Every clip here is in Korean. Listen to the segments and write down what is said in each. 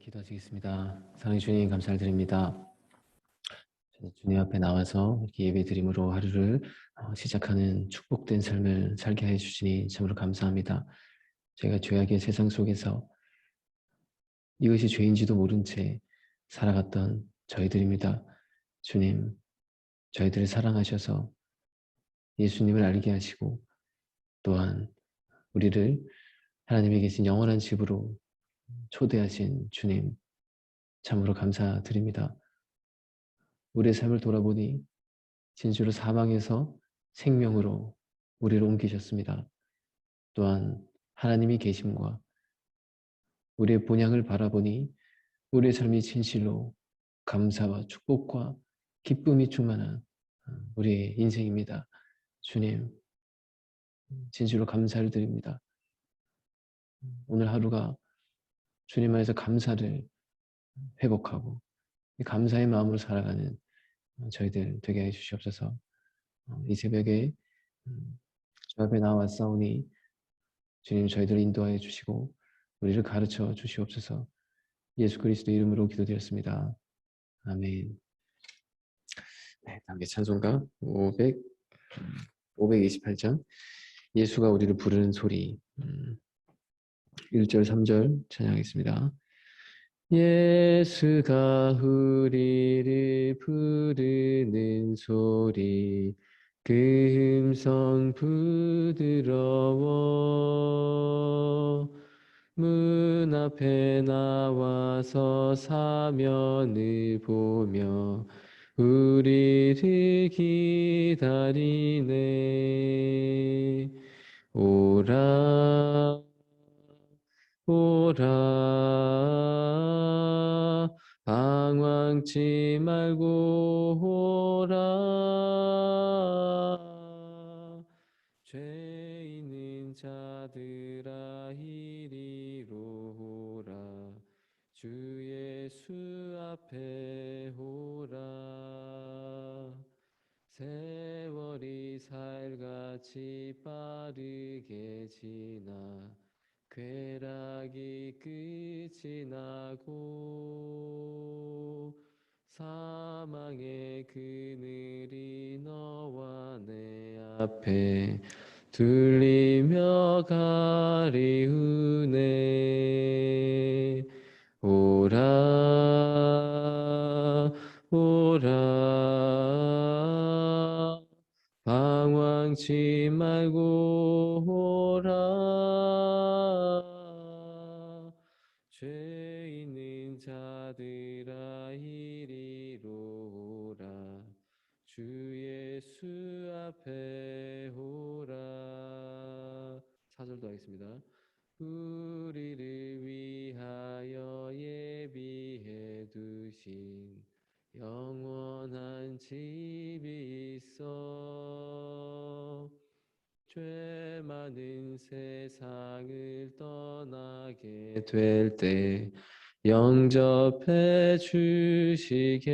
기도드리겠습니다. 사랑해 주님 감사를 드립니다. 주님 앞에 나와서 이렇게 예배 드림으로 하루를 어, 시작하는 축복된 삶을 살게 해 주시니 참으로 감사합니다. 제가 죄악의 세상 속에서 이것이 죄인지도 모른 채 살아갔던 저희들입니다. 주님, 저희들을 사랑하셔서 예수님을 알게 하시고 또한 우리를 하나님에 계신 영원한 집으로 초대하신 주님 참으로 감사드립니다. 우리의 삶을 돌아보니 진주로 사망에서 생명으로 우리를 옮기셨습니다. 또한 하나님이 계심과 우리의 본향을 바라보니 우리의 삶이 진실로 감사와 축복과 기쁨이 충만한 우리의 인생입니다. 주님, 진실로 감사를 드립니다. 오늘 하루가 주님 안에서 감사를 회복하고 감사의 마음으로 살아가는 저희들 되게 해주시옵소서. 어, 이 새벽에 음, 저 앞에 나왔사오니 주님 저희들을 인도하여 주시고 우리를 가르쳐 주시옵소서. 예수 그리스도 이름으로 기도드렸습니다. 아멘. 네, 다음에 찬송가 500, 528장 예수가 우리를 부르는 소리. 음, 1절 3절 찬양하겠습니다. 예수가 우리를 부르는 소리 그 음성 부드러워. 문 앞에 나와서 사면을 보며 우리를 기다리네. 오라 오라. 방황치 말고 오라. 죄 있는 자들아 이리로 오라. 주 예수 앞에 오라. 세월이 살같이 빠르게 지나 쾌락이 끝이 나고 사망의 그늘이 너와 내 앞에 들리며 가리우네. 오라 오라. 방황치 말고 오라 될 때 영접해 주시겠네.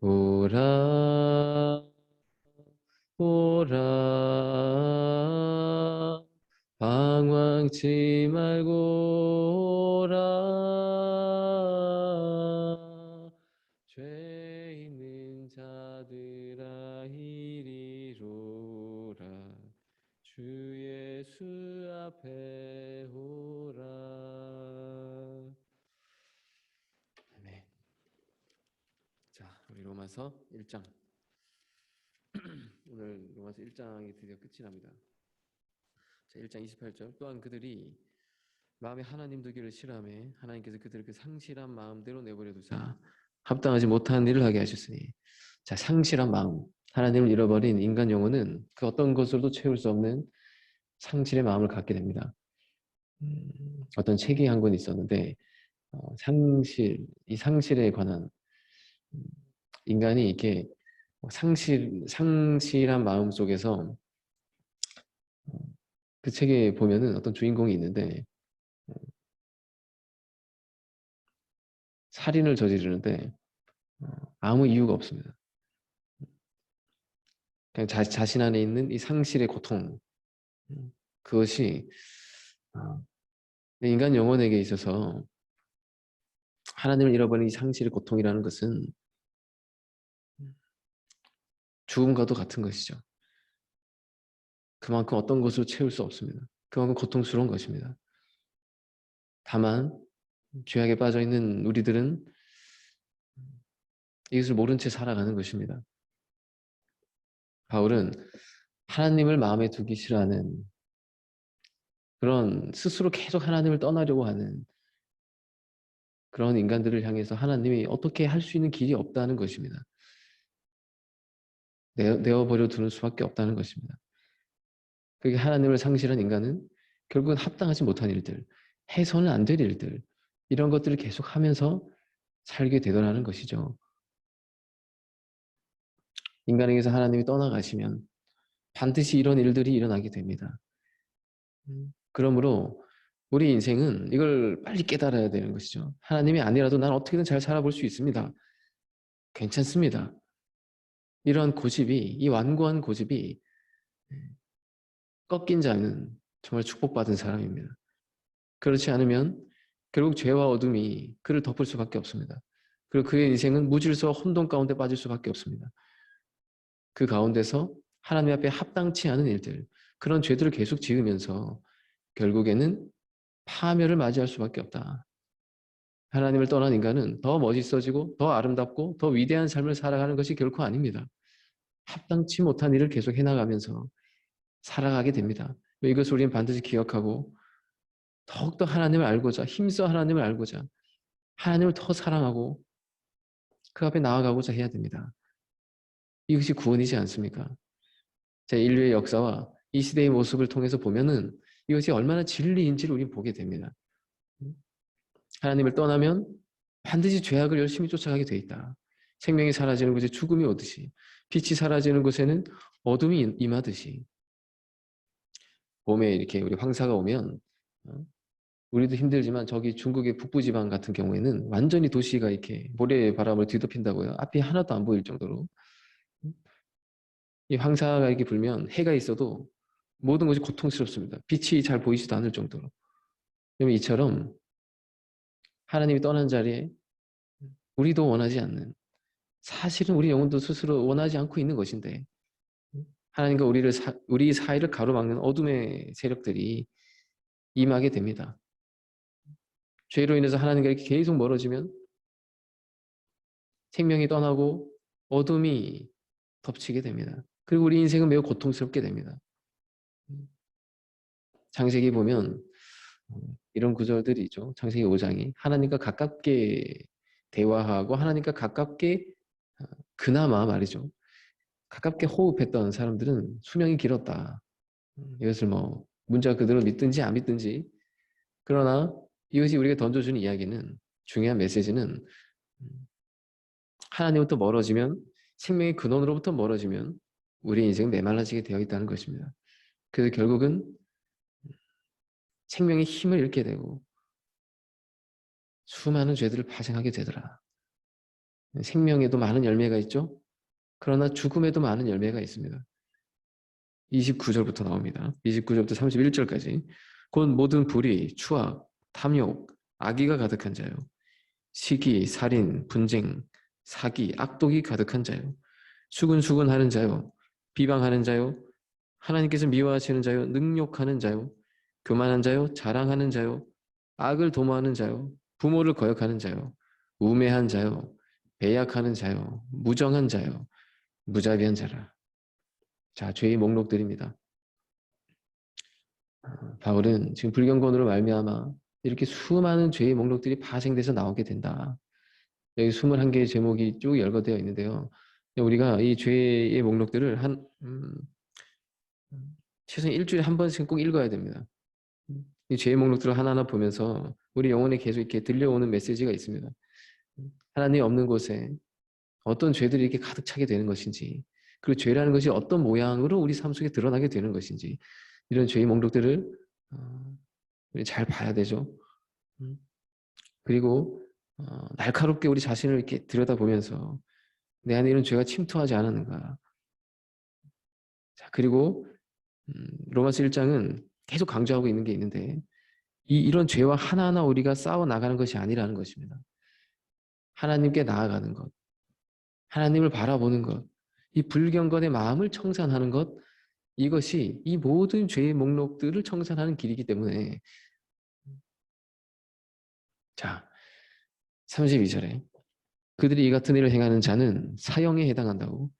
오라 오라. 방황치 1장. 오늘 로마서 1장이 드디어 끝이 납니다. 자, 1장 28절. 또한 그들이 마음에 하나님 두기를 싫어하며 하나님께서 그들을 그 상실한 마음대로 내버려 두사 합당하지 못한 일을 하게 하셨으니 자 상실한 마음 하나님을 잃어버린 인간 영혼은 그 어떤 것으로도 채울 수 없는 상실의 마음을 갖게 됩니다. 음, 어떤 책이 한 권 있었는데 어, 상실 이 상실에 관한 음, 인간이 이렇게 상실 상실한 마음 속에서 어, 그 책에 보면은 어떤 주인공이 있는데 어, 살인을 저지르는데 어, 아무 이유가 없습니다. 그냥 자, 자신 안에 있는 이 상실의 고통 음, 그것이 어, 인간 영혼에게 있어서 하나님을 잃어버린 이 상실의 고통이라는 것은 죽음과도 같은 것이죠. 그만큼 어떤 것으로 채울 수 없습니다. 그만큼 고통스러운 것입니다. 다만 죄악에 빠져 있는 우리들은 이것을 모른 채 살아가는 것입니다. 바울은 하나님을 마음에 두기 싫어하는 그런 스스로 계속 하나님을 떠나려고 하는 그런 인간들을 향해서 하나님이 어떻게 할 수 있는 길이 없다는 것입니다. 내어버려 두는 수밖에 없다는 것입니다. 그게 하나님을 상실한 인간은 결국은 합당하지 못한 일들, 해서는 안 될 일들, 이런 것들을 계속 하면서 살게 되더라는 것이죠. 인간에게서 하나님이 떠나가시면 반드시 이런 일들이 일어나게 됩니다. 음, 그러므로 우리 인생은 이걸 빨리 깨달아야 되는 것이죠. 하나님이 아니라도 난 어떻게든 잘 살아볼 수 있습니다. 괜찮습니다. 이런 고집이, 이 완고한 고집이 꺾인 자는 정말 축복받은 사람입니다. 그렇지 않으면 결국 죄와 어둠이 그를 덮을 수밖에 없습니다. 그리고 그의 인생은 무질서와 혼돈 가운데 빠질 수밖에 없습니다. 그 가운데서 하나님 앞에 합당치 않은 일들, 그런 죄들을 계속 지으면서 결국에는 파멸을 맞이할 수밖에 없다. 하나님을 떠난 인간은 더 멋있어지고 더 아름답고 더 위대한 삶을 살아가는 것이 결코 아닙니다. 합당치 못한 일을 계속 해나가면서 살아가게 됩니다. 이것을 우리는 반드시 기억하고 더욱더 하나님을 알고자 힘써 하나님을 알고자 하나님을 더 사랑하고 그 앞에 나아가고자 해야 됩니다. 이것이 구원이지 않습니까? 제 인류의 역사와 이 시대의 모습을 통해서 보면은 이것이 얼마나 진리인지를 우리 보게 됩니다. 하나님을 떠나면 반드시 죄악을 열심히 쫓아가게 돼 있다. 생명이 사라지는 곳에 죽음이 오듯이 빛이 사라지는 곳에는 어둠이 임하듯이 봄에 이렇게 우리 황사가 오면 어, 우리도 힘들지만 저기 중국의 북부지방 같은 경우에는 완전히 도시가 이렇게 모래 바람을 뒤덮인다고요. 앞이 하나도 안 보일 정도로 이 황사가 이렇게 불면 해가 있어도 모든 것이 고통스럽습니다. 빛이 잘 보이지도 않을 정도로. 이처럼 하나님이 떠난 자리에 우리도 원하지 않는 사실은 우리 영혼도 스스로 원하지 않고 있는 것인데 하나님과 우리를 사, 우리 사이를 가로막는 어둠의 세력들이 임하게 됩니다. 죄로 인해서 하나님과 이렇게 계속 멀어지면 생명이 떠나고 어둠이 덮치게 됩니다. 그리고 우리 인생은 매우 고통스럽게 됩니다. 창세기 보면 어, 이런 구절들이 있죠. 창세기 5장이 하나님과 가깝게 대화하고 하나님과 가깝게 어, 그나마 말이죠. 가깝게 호흡했던 사람들은 수명이 길었다. 음, 이것을 뭐 문자 그대로 믿든지 안 믿든지 그러나 이것이 우리가 던져주는 이야기는 중요한 메시지는 음, 하나님부터 멀어지면 생명의 근원으로부터 멀어지면 우리 인생은 메말라지게 되어 있다는 것입니다. 그래서 결국은 생명의 힘을 잃게 되고 수많은 죄들을 발생하게 되더라. 생명에도 많은 열매가 있죠. 그러나 죽음에도 많은 열매가 있습니다. 29절부터 나옵니다. 29절부터 31절까지 곧 모든 불의, 추악, 탐욕, 악의가 가득한 자요. 시기, 살인, 분쟁, 사기, 악독이 가득한 자요. 수근수근하는 자요. 비방하는 자요. 하나님께서 미워하시는 자요. 능욕하는 자요. 교만한 자요. 자랑하는 자요. 악을 도모하는 자요. 부모를 거역하는 자요. 우매한 자요. 배약하는 자요. 무정한 자요. 무자비한 자라. 자, 죄의 목록들입니다. 어, 바울은 지금 불경건으로 말미암아 이렇게 수많은 죄의 목록들이 파생돼서 나오게 된다. 여기 21개의 제목이 쭉 열거되어 있는데요. 우리가 이 죄의 목록들을 한 음, 최소한 일주일에 한 번씩 꼭 읽어야 됩니다. 이 죄의 목록들을 하나하나 보면서 우리 영혼에 계속 이렇게 들려오는 메시지가 있습니다. 하나님 없는 곳에 어떤 죄들이 이렇게 가득 차게 되는 것인지 그리고 죄라는 것이 어떤 모양으로 우리 삶 속에 드러나게 되는 것인지 이런 죄의 목록들을 어, 잘 봐야 되죠. 음. 그리고 어, 날카롭게 우리 자신을 이렇게 들여다보면서 내 안에 이런 죄가 침투하지 않았는가. 자, 그리고 음, 로마서 1장은 계속 강조하고 있는 게 있는데 이, 이런 죄와 하나하나 우리가 싸워 나가는 것이 아니라는 것입니다. 하나님께 나아가는 것, 하나님을 바라보는 것, 이 불경건의 마음을 청산하는 것, 이것이 이 모든 죄의 목록들을 청산하는 길이기 때문에 자, 32절에 그들이 이 같은 일을 행하는 자는 사형에 해당한다고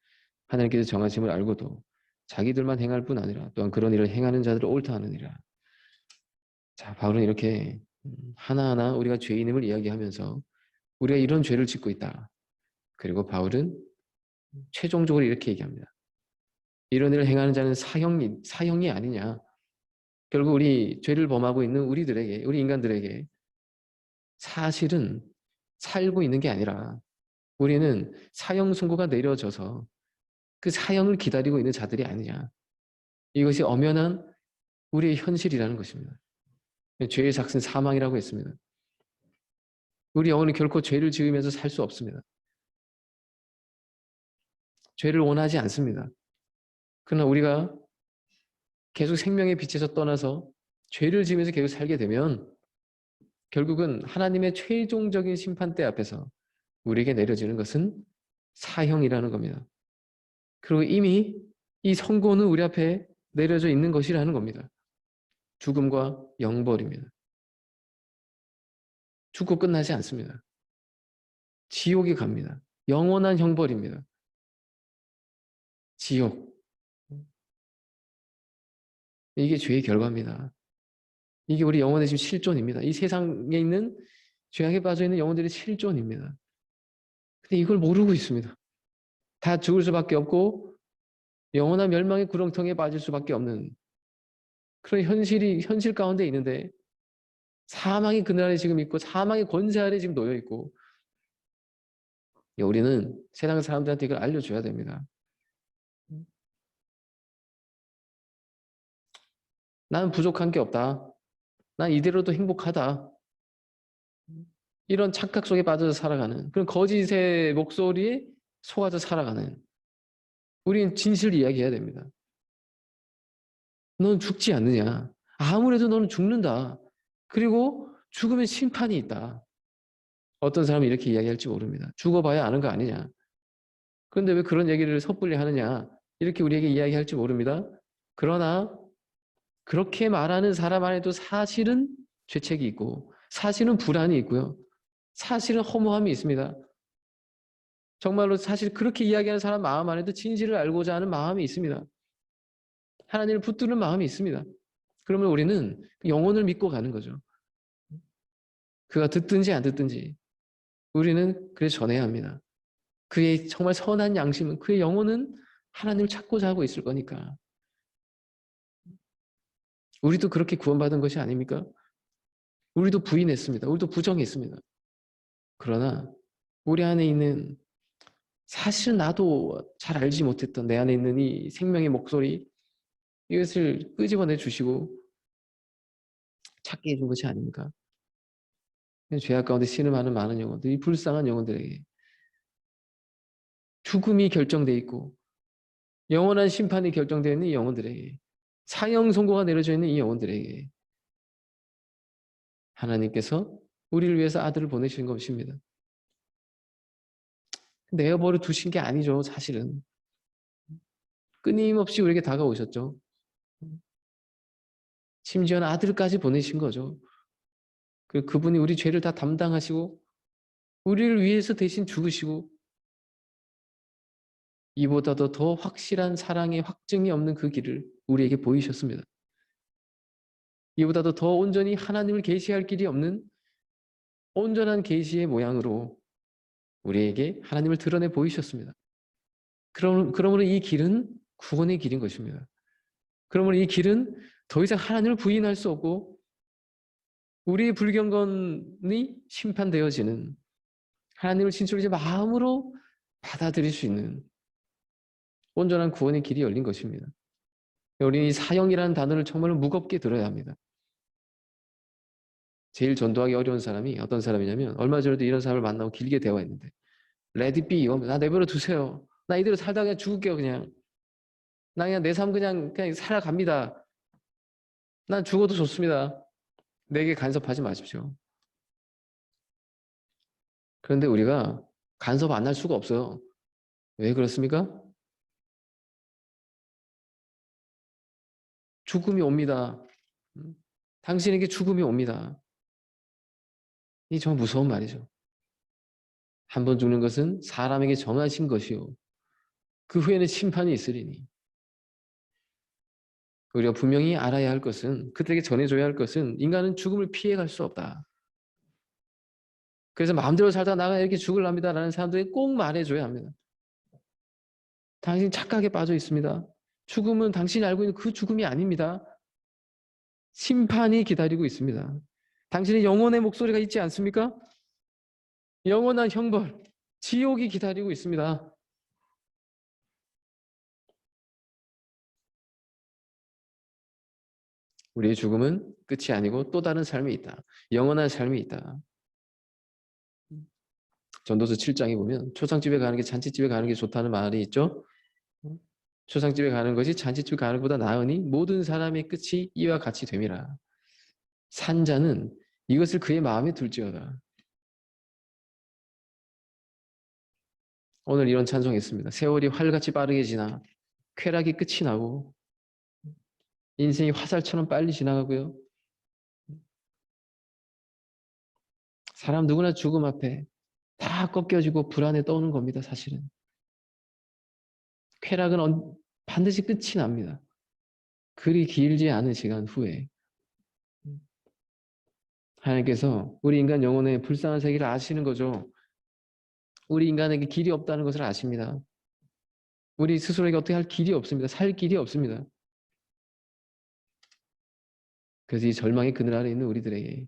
하나님께서 정하심을 알고도 자기들만 행할 뿐 아니라 또한 그런 일을 행하는 자들을 옳다 하느니라. 자, 바울은 이렇게 음, 하나하나 우리가 죄인임을 이야기하면서 우리가 이런 죄를 짓고 있다. 그리고 바울은 최종적으로 이렇게 얘기합니다. 이런 일을 행하는 자는 사형이, 사형이 아니냐. 결국 우리 죄를 범하고 있는 우리들에게, 우리 인간들에게 사실은 살고 있는 게 아니라 우리는 사형 선고가 내려져서 그 사형을 기다리고 있는 자들이 아니냐. 이것이 엄연한 우리의 현실이라는 것입니다. 죄의 삭은 사망이라고 했습니다. 우리 영혼은 결코 죄를 지으면서 살 수 없습니다. 죄를 원하지 않습니다. 그러나 우리가 계속 생명의 빛에서 떠나서 죄를 지으면서 계속 살게 되면 결국은 하나님의 최종적인 심판대 앞에서 우리에게 내려지는 것은 사형이라는 겁니다. 그리고 이미 이 선고는 우리 앞에 내려져 있는 것이라는 겁니다. 죽음과 영벌입니다. 죽고 끝나지 않습니다. 지옥에 갑니다. 영원한 형벌입니다. 지옥. 이게 죄의 결과입니다. 이게 우리 영혼의 지금 실존입니다. 이 세상에 있는 죄악에 빠져 있는 영혼들의 실존입니다. 근데 이걸 모르고 있습니다. 다 죽을 수밖에 없고 영원한 멸망의 구렁텅이에 빠질 수밖에 없는 그런 현실이 현실 가운데 있는데 그늘 아래 지금 있고 사망의 권세 아래 지금 놓여 있고 우리는 세상 사람들한테 이걸 알려줘야 됩니다. 나는 부족한 게 없다. 난 이대로도 행복하다. 이런 착각 속에 빠져서 살아가는 그런 거짓의 목소리에 속아서 살아가는 우리는 진실을 이야기해야 됩니다. 넌 죽지 않느냐. 아무래도 너는 죽는다. 그리고 죽으면 심판이 있다. 어떤 사람이 이렇게 이야기할지 모릅니다. 죽어봐야 아는 거 아니냐. 그런데 왜 그런 얘기를 섣불리 하느냐. 이렇게 우리에게 이야기할지 모릅니다. 그러나 그렇게 말하는 사람 안에도 사실은 죄책이 있고 사실은 불안이 있고요. 사실은 허무함이 있습니다. 정말로 사실 그렇게 이야기하는 사람 마음 안에도 진실을 알고자 하는 마음이 있습니다. 하나님을 붙드는 마음이 있습니다. 그러면 우리는 영혼을 믿고 가는 거죠. 그가 듣든지 안 듣든지 우리는 그래 전해야 합니다. 그의 정말 선한 양심은 그의 영혼은 하나님을 찾고자 하고 있을 거니까. 우리도 그렇게 구원받은 것이 아닙니까? 우리도 부인했습니다. 우리도 부정했습니다. 그러나 우리 안에 있는 사실 나도 잘 알지 못했던 내 안에 있는 이 생명의 목소리 이것을 끄집어내 주시고 찾게 해준 것이 아닙니까? 죄악 가운데 신음하는 많은 영혼들, 이 불쌍한 영혼들에게 죽음이 결정돼 있고 영원한 심판이 결정되어 있는 이 영혼들에게 사형 선고가 내려져 있는 이 영혼들에게 하나님께서 우리를 위해서 아들을 보내신 것입니다. 내어버려 두신 게 아니죠, 사실은. 끊임없이 우리에게 다가오셨죠. 심지어는 아들까지 보내신 거죠. 그 그분이 우리 죄를 다 담당하시고 우리를 위해서 대신 죽으시고 이보다도 더 확실한 사랑의 확증이 없는 그 길을 우리에게 보이셨습니다. 이보다도 더 온전히 하나님을 계시할 길이 없는 온전한 계시의 모양으로 우리에게 하나님을 드러내 보이셨습니다. 그럼, 그러므로 이 길은 구원의 길인 것입니다. 그러므로 이 길은 더 이상 하나님을 부인할 수 없고 우리의 불경건이 심판되어지는 하나님을 진짜로 이제 마음으로 받아들일 수 있는 온전한 구원의 길이 열린 것입니다. 우리는 이 사형이라는 단어를 정말 무겁게 들어야 합니다. 제일 전도하기 어려운 사람이 어떤 사람이냐면 얼마 전에도 이런 사람을 만나고 길게 대화했는데 레디 비나 내버려 두세요. 나 이대로 살다 그냥 죽을게요 그냥. 나 그냥 내 삶 그냥 그냥 살아갑니다. 난 죽어도 좋습니다. 내게 간섭하지 마십시오. 그런데 우리가 간섭 안 할 수가 없어요. 왜 그렇습니까? 죽음이 옵니다. 음? 당신에게 죽음이 옵니다. 이 정말 무서운 말이죠. 한 번 죽는 것은 사람에게 정하신 것이요. 그 후에는 심판이 있으리니. 우리가 분명히 알아야 할 것은 그들에게 전해줘야 할 것은 인간은 죽음을 피해갈 수 없다. 그래서 마음대로 살다 나가 이렇게 죽을랍니다 라는 사람들이 꼭 말해줘야 합니다. 당신 착각에 빠져 있습니다. 죽음은 당신이 알고 있는 그 죽음이 아닙니다. 심판이 기다리고 있습니다. 당신의 영혼의 목소리가 있지 않습니까? 영원한 형벌, 지옥이 기다리고 있습니다. 우리의 죽음은 끝이 아니고 또 다른 삶이 있다. 영원한 삶이 있다. 전도서 7장에 보면 초상집에 가는 게 잔치집에 가는 게 좋다는 말이 있죠. 초상집에 가는 것이 잔치집에 가는 것보다 나으니 모든 사람의 끝이 이와 같이 됨이라. 산자는 이것을 그의 마음에 둘지어다. 오늘 이런 찬송했습니다. 세월이 활같이 빠르게 지나 쾌락이 끝이 나고 인생이 화살처럼 빨리 지나가고요. 사람 누구나 죽음 앞에 다 꺾여지고 불안에 떠오는 겁니다. 사실은. 쾌락은 언, 반드시 끝이 납니다. 그리 길지 않은 시간 후에 하나님께서 우리 인간 영혼의 불쌍한 세계를 아시는 거죠. 우리 인간에게 길이 없다는 것을 아십니다. 우리 스스로에게 어떻게 할 길이 없습니다. 살 길이 없습니다. 그래서 이 절망의 그늘 아래 있는 우리들에게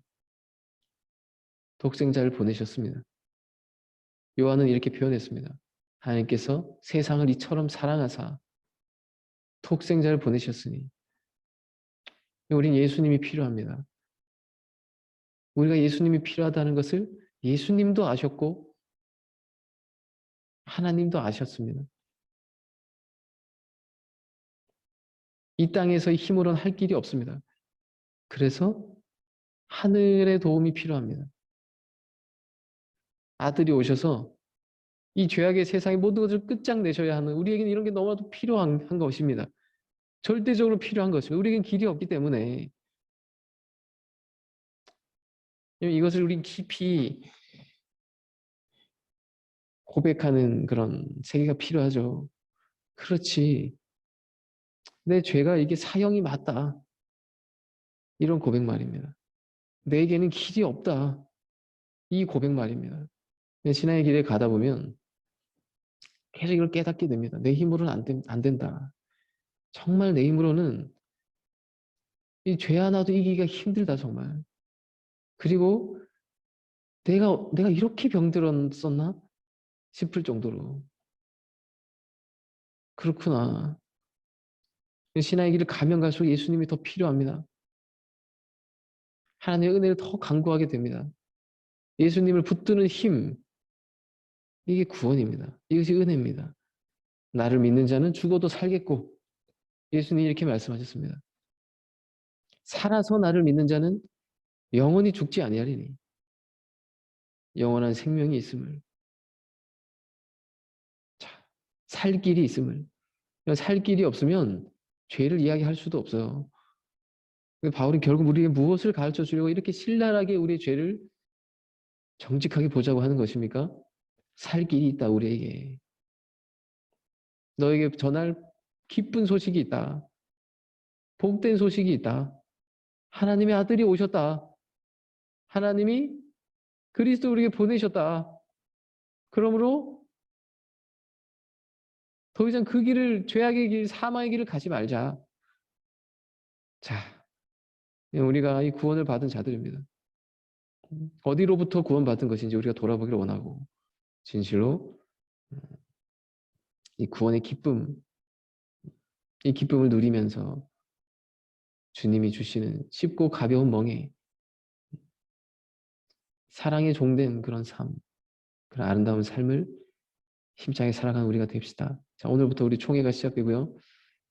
독생자를 보내셨습니다. 요한은 이렇게 표현했습니다. 하나님께서 세상을 이처럼 사랑하사 독생자를 보내셨으니 우린 예수님이 필요합니다. 우리가 예수님이 필요하다는 것을 예수님도 아셨고 하나님도 아셨습니다. 이 땅에서의 힘으로는 할 길이 없습니다. 그래서 하늘의 도움이 필요합니다. 아들이 오셔서 이 죄악의 세상의 모든 것을 끝장내셔야 하는 우리에게는 이런 게 너무나도 필요한 것입니다. 절대적으로 필요한 것입니다. 우리에겐 길이 없기 때문에 이것을 우리 깊이 고백하는 그런 세계가 필요하죠. 그렇지. 내 죄가 이게 사형이 맞다. 이런 고백 말입니다. 내게는 길이 없다. 이 고백 말입니다. 신앙의 길에 가다 보면 계속 이걸 깨닫게 됩니다. 내 힘으로는 안, 된, 안 된다. 정말 내 힘으로는 이 죄 하나도 이기기가 힘들다 정말. 그리고 내가 내가 이렇게 병들었었나 싶을 정도로 그렇구나. 신앙의 길을 가면 갈수록 예수님이 더 필요합니다. 하나님의 은혜를 더 강구하게 됩니다. 예수님을 붙드는 힘, 이게 구원입니다. 이것이 은혜입니다. 나를 믿는 자는 죽어도 살겠고 예수님이 이렇게 말씀하셨습니다. 살아서 나를 믿는 자는 영원히 죽지 아니하리니 영원한 생명이 있음을 자, 살 길이 있음을 살 길이 없으면 죄를 이야기할 수도 없어요. 바울은 결국 우리에게 무엇을 가르쳐 주려고 이렇게 신랄하게 우리의 죄를 정직하게 보자고 하는 것입니까? 살 길이 있다 우리에게. 너에게 전할 기쁜 소식이 있다. 복된 소식이 있다. 하나님의 아들이 오셨다. 하나님이 그리스도 우리에게 보내셨다. 그러므로 더 이상 그 길을 죄악의 길, 사망의 길을 가지 말자. 자, 우리가 이 구원을 받은 자들입니다. 어디로부터 구원받은 것인지 우리가 돌아보기를 원하고 진실로 이 구원의 기쁨, 이 기쁨을 누리면서 주님이 주시는 쉽고 가벼운 멍에 사랑에 종된 그런 삶, 그런 아름다운 삶을 힘차게 살아가는 우리가 됩시다. 자, 오늘부터 우리 총회가 시작되고요.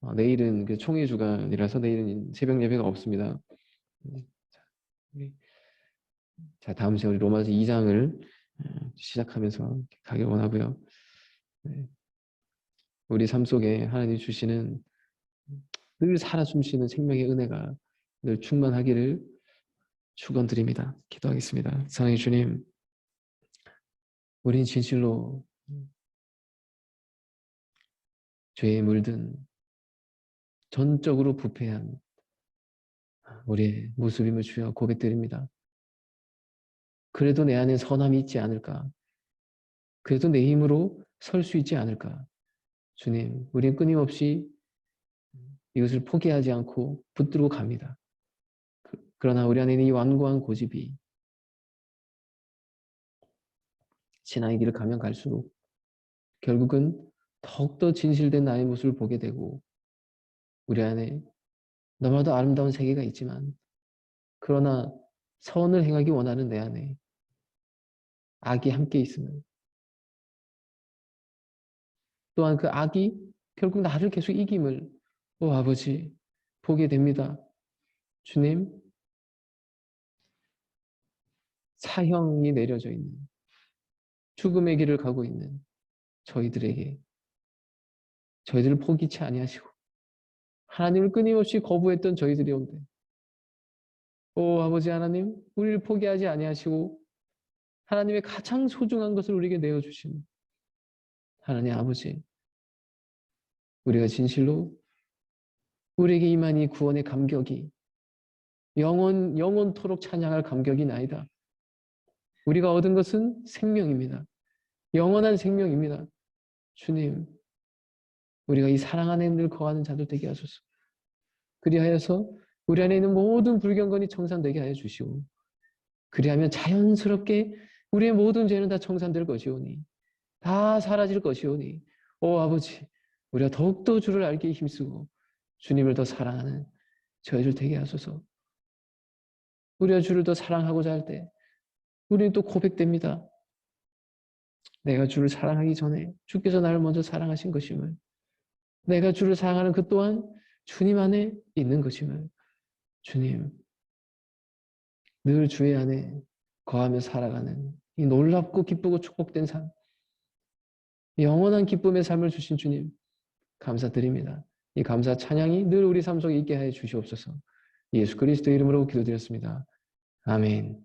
어, 내일은 그 총회 주간이라서 내일은 새벽 예배가 없습니다. 자, 다음 시간 우리 로마서 2장을 어, 시작하면서 가길 원하고요. 네. 우리 삶 속에 하나님 주시는 늘 살아 숨쉬는 생명의 은혜가 늘 충만하기를 축원드립니다. 기도하겠습니다. 사랑의 주님, 우린 진실로 죄에 물든 전적으로 부패한 우리의 모습임을 주여 고백드립니다. 그래도 내 안에 선함이 있지 않을까? 그래도 내 힘으로 설 수 있지 않을까? 주님, 우리는 끊임없이 이것을 포기하지 않고 붙들고 갑니다. 그- 그러나 우리 안에 있는 이 완고한 고집이 신앙의 길을 가면 갈수록 결국은 더욱더 진실된 나의 모습을 보게 되고 우리 안에 너무나도 아름다운 세계가 있지만 그러나 선을 행하기 원하는 내 안에 악이 함께 있음을 또한 그 악이 결국 나를 계속 이김을 오 아버지 보게 됩니다. 주님 사형이 내려져 있는 죽음의 길을 가고 있는 저희들에게 저희들을 포기치 아니하시고 하나님을 끊임없이 거부했던 저희들이 온데 오 아버지 하나님 우리를 포기하지 아니하시고 하나님의 가장 소중한 것을 우리에게 내어주신 하나님 아버지 우리가 진실로 우리에게 임한 이 구원의 감격이 영원 영원토록 찬양할 감격이 나이다. 우리가 얻은 것은 생명입니다. 영원한 생명입니다. 주님, 우리가 이 사랑 안에 늘 거하는 자들 되게 하소서. 그리하여서 우리 안에 있는 모든 불경건이 청산되게 하여 주시고 그리하면 자연스럽게 우리의 모든 죄는 다 청산될 것이오니 다 사라질 것이오니 오 아버지 우리가 더욱더 주를 알기에 힘쓰고 주님을 더 사랑하는 저희들 되게 하소서 우리가 주를 더 사랑하고자 할 때 우리는 또 고백됩니다 내가 주를 사랑하기 전에 주께서 나를 먼저 사랑하신 것임을 내가 주를 사랑하는 그 또한 주님 안에 있는 것임을 주님 늘 주의 안에 거하며 살아가는 이 놀랍고 기쁘고 축복된 삶 영원한 기쁨의 삶을 주신 주님 감사드립니다. 이 감사 찬양이 늘 우리 삶 속에 있게 하여 주시옵소서 예수 그리스도 이름으로 기도드렸습니다. 아멘